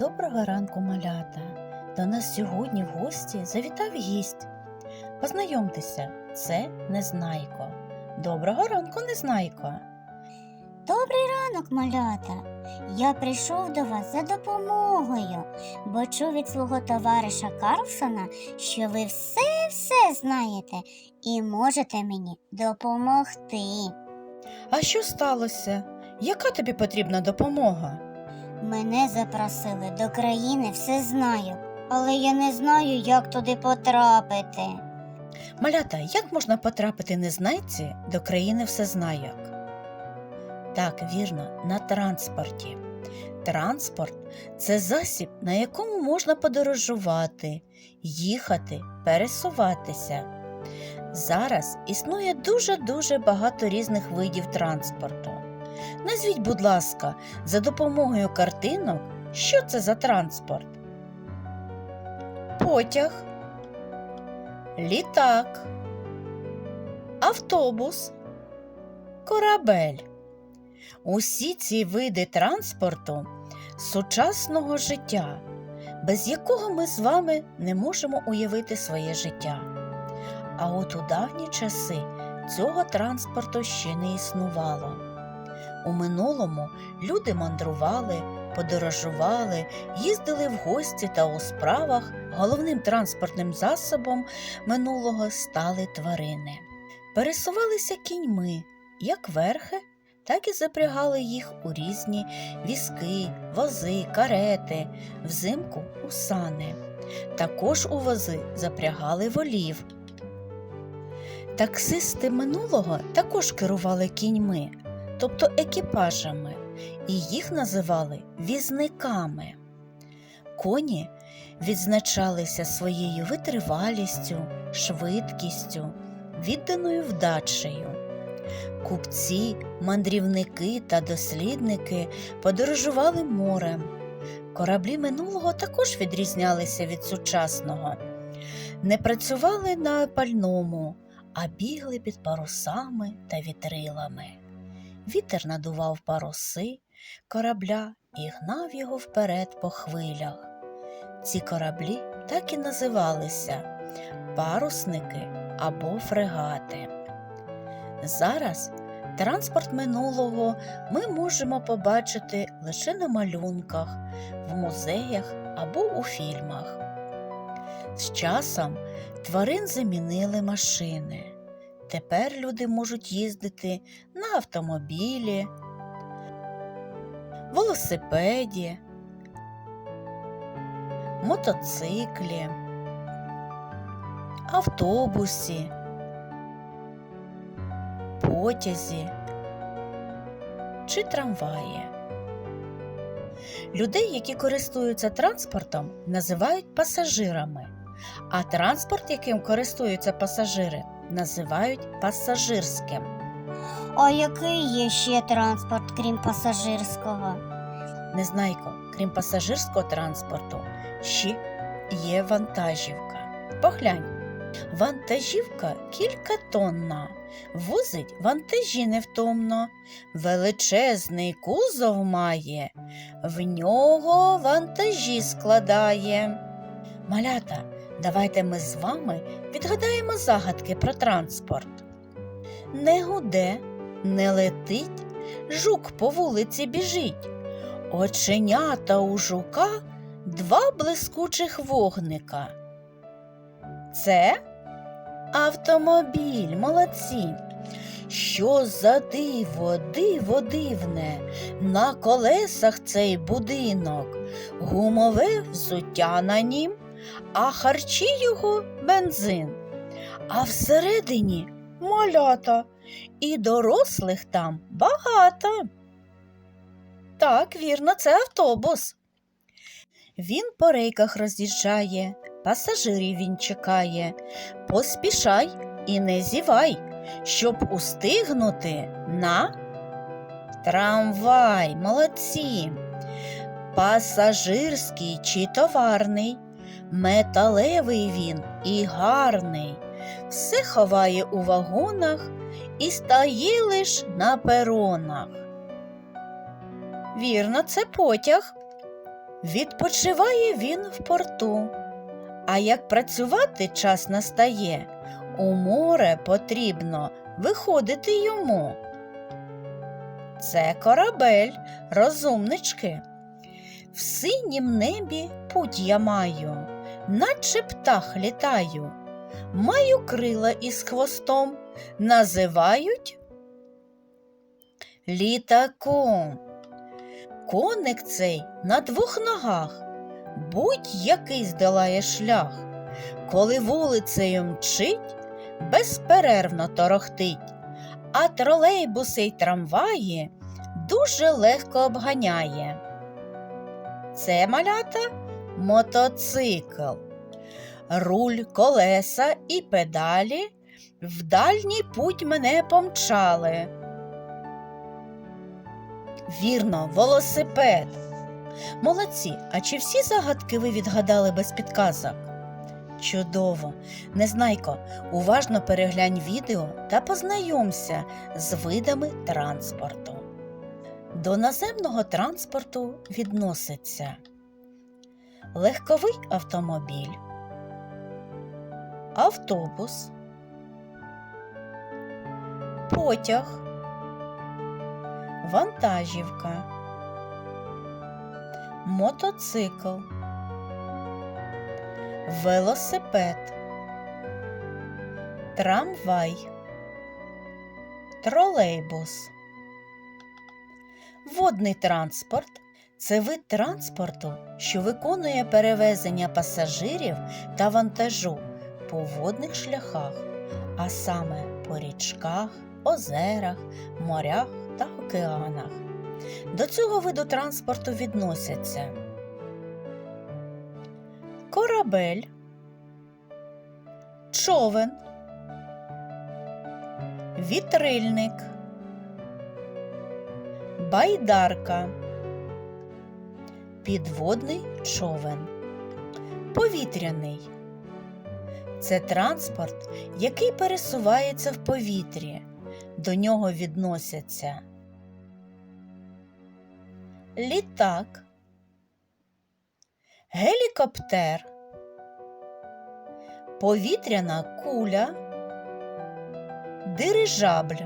Доброго ранку, малята! До нас сьогодні в гості завітав гість. Познайомтеся, це Незнайко. Доброго ранку, Незнайко. Добрий ранок, малята. Я прийшов до вас за допомогою, бо чув від свого товариша Карлсона, що ви все-все знаєте і можете мені допомогти. А що сталося? Яка тобі потрібна допомога? Мене запросили до країни все знаю, але я не знаю, як туди потрапити. Малята, як можна потрапити незнайці до країни всезнайок? Так, вірно, на транспорті. Транспорт це засіб, на якому можна подорожувати, їхати, пересуватися. Зараз існує дуже-дуже багато різних видів транспорту. Назвіть, будь ласка, за допомогою картинок, що це за транспорт? Потяг, літак, автобус, корабель. Усі ці види транспорту сучасного життя, без якого ми з вами не можемо уявити своє життя. А от у давні часи цього транспорту ще не існувало. У минулому люди мандрували, подорожували, їздили в гості та у справах. Головним транспортним засобом минулого стали тварини. Пересувалися кіньми, як верхи, так і запрягали їх у різні візки, вози, карети, взимку у сани. Також у вози запрягали волів. Таксисти минулого також керували кіньми, тобто екіпажами, і їх називали візниками. Коні відзначалися своєю витривалістю, швидкістю, відданою вдачею. Купці, мандрівники та дослідники подорожували морем. Кораблі минулого також відрізнялися від сучасного, не працювали на пальному, а бігли під парусами та вітрилами. Вітер надував паруси корабля і гнав його вперед по хвилях. Ці кораблі так і називалися парусники або фрегати. Зараз транспорт минулого ми можемо побачити лише на малюнках, в музеях або у фільмах. З часом тварин замінили машини. Тепер люди можуть їздити на автомобілі, велосипеді, мотоциклі, автобусі, потязі чи трамваї. Людей, які користуються транспортом, називають пасажирами, а транспорт, яким користуються пасажири, називають пасажирським. А який є ще транспорт, крім пасажирського? Незнайко, крім пасажирського транспорту, ще є вантажівка. Поглянь, вантажівка кількатонна, возить вантажі невтомно, величезний кузов має, в нього вантажі складає. Малята, давайте ми з вами відгадаємо загадки про транспорт. Не гуде, не летить, жук по вулиці біжить. Оченята у жука два блискучих вогника. Це автомобіль, молодці. Що за диво, диво дивне, на колесах цей будинок, гумове взуття на нім, а харчі його бензин. А всередині малята, і дорослих там багато. Так, вірно, це автобус. Він по рейках роз'їжджає, пасажирів він чекає. Поспішай і не зівай, щоб устигнути на трамвай, молодці. Пасажирський чи товарний, металевий він і гарний, все ховає у вагонах і стає лиш на перонах. Вірно, це потяг. Відпочиває він в порту. А як працювати час настає, у море потрібно виходити йому. Це корабель, розумнички. В синім небі путь я маю, наче птах літаю. Маю крила із хвостом, називають літаком. Коник цей на двох ногах, будь-який здолає шлях. Коли вулицею мчить, безперервно торохтить, а тролейбуси й трамваї дуже легко обганяє. Це малята мотоцикл. Руль, колеса і педалі в дальній путь мене помчали. Вірно, велосипед. Молодці, а чи всі загадки ви відгадали без підказок? Чудово! Незнайко, уважно переглянь відео та познайомся з видами транспорту. До наземного транспорту відноситься легковий автомобіль, автобус, потяг, вантажівка, мотоцикл, велосипед, трамвай, тролейбус. Водний транспорт це вид транспорту, що виконує перевезення пасажирів та вантажу по водних шляхах, а саме по річках, озерах, морях та океанах. До цього виду транспорту відносяться корабель, човен, вітрильник, байдарка, підводний човен, повітряний. Це транспорт, який пересувається в повітрі. До нього відносяться літак, гелікоптер, повітряна куля, дирижабль.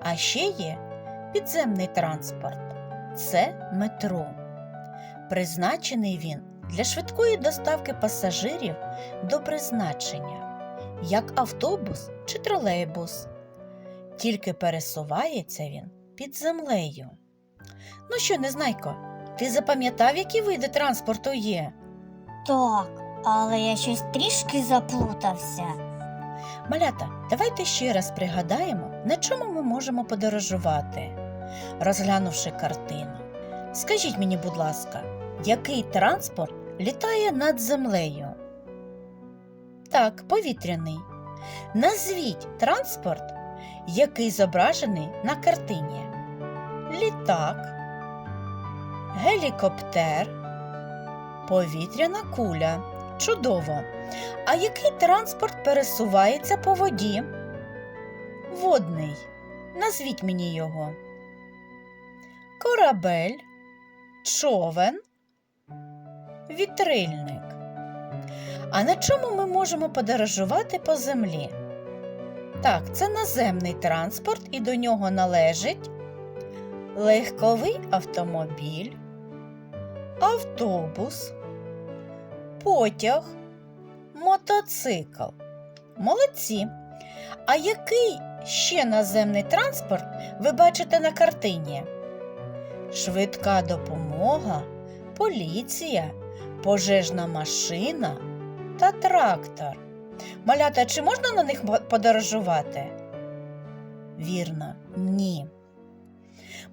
А ще є підземний транспорт це метро. Призначений він для швидкої доставки пасажирів до призначення, як автобус чи тролейбус. Тільки пересувається він під землею. Ну що, незнайко, ти запам'ятав, які види транспорту є? Так, але я щось трішки заплутався. Малята, давайте ще раз пригадаємо, на чому ми можемо подорожувати, розглянувши картину. Скажіть мені, будь ласка, який транспорт літає над землею? Так, повітряний. Назвіть транспорт, який зображений на картині. Літак, гелікоптер, повітряна куля. Чудово! А який транспорт пересувається по воді? Водний. Назвіть мені його. Корабель, човен, вітрильник. А на чому ми можемо подорожувати по землі? Так, це наземний транспорт, і до нього належить легковий автомобіль, автобус, потяг, мотоцикл. Молодці. А який ще наземний транспорт ви бачите на картині? Швидка допомога, поліція, пожежна машина та трактор. Малята, чи можна на них подорожувати? Вірно, ні.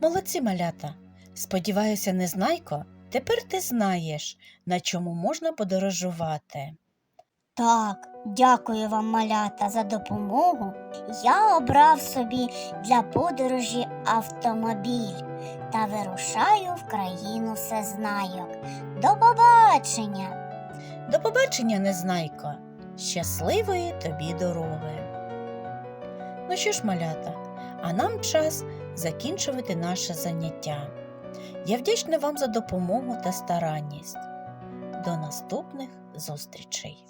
Молодці малята. Сподіваюся, незнайко, тепер ти знаєш, на чому можна подорожувати. Так, дякую вам, малята, за допомогу. Я обрав собі для подорожі автомобіль та вирушаю в країну всезнайок. До побачення! До побачення, незнайко. Щасливої тобі дороги. Ну що ж, малята, а нам час закінчувати наше заняття. Я вдячна вам за допомогу та старанність. До наступних зустрічей!